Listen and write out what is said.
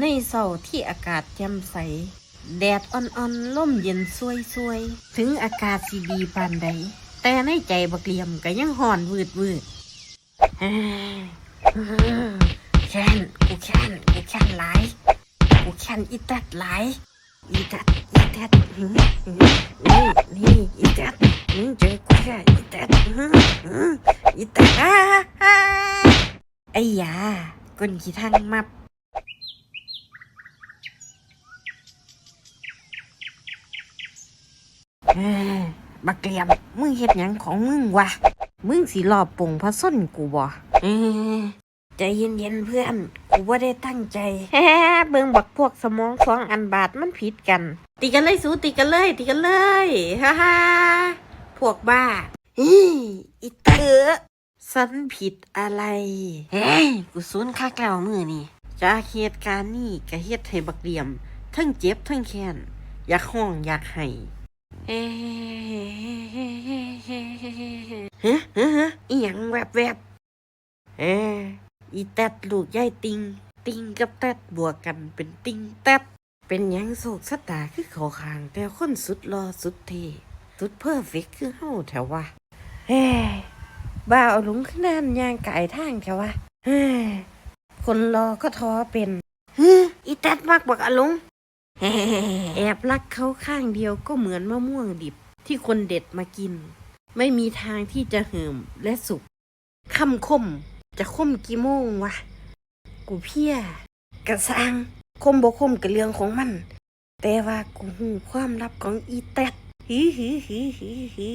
ในเสาร์ที่อากาศแจ่มใส แดดอ่อนๆล่มเย็นซวยๆถึงอากาศสีดีปานใด แต่ในใจบักเหลี่ยมก็ยังห่อนวืดวืดแค้นกูแค้นกูแค้นหลายกูแค้นอีแตดหลายอีแตดอีแตดนี่นี่อีแตดมึงเจอกูแค่อีแตดอหืออีตัดไอ้ยาก้นขี้ทั้งมับ เอ้ย บักเหลี่ยมมึงเฮ็ดหยังของมึงวะ มึงสิรอบปงพระส้นกูบ่เอ้ยใจเย็นๆเพื่อน กูว่าได้ตั้งใจแฮ่เบิ่งบักพวกสมองสองอันบาทมันผิดกัน ตีกันเลยสู้ตีกันเลยตีกันเลยฮ่าฮ่าพวกบ้าอีอีเต๋อสันผิดอะไร เฮ้ย กูสูนคักแล้วมือนี่จากเหตุการณ์นี้ก็เฮ็ดให้บักเหลี่ยม ทั้งเจ็บทั้งแค้นอยากห้องอยากให้ เฮ้ฮะฮะฮะอีหยังแวบแวบเอ้อีแตดลูกยายติง ติงกับแตดบวกกันเป็นติงแตดเป็นหยังโศกสตาคือเขาคาง แต่คนสุดรอสุดเทสุดเพอร์เฟกคือเฮาแถวว่าเฮ้บ้าเอาหลุงขึ้นนั่นย่างไก่ทางแถวว่าเฮ้คนรอก็ท้อเป็นเฮ้อีแตดมากบักอะลุง แอบรักเขาข้างเดียวก็เหมือนมะม่วงดิบที่คนเด็ดมากิน ไม่มีทางที่จะเหิมและสุกคำคมจะคมกี่โมงวะ กูเพี้ยกระซังคมบ่คมกับเรื่องของมัน แต่ว่ากูหูความลับของอีแตดฮีฮีฮีฮีฮี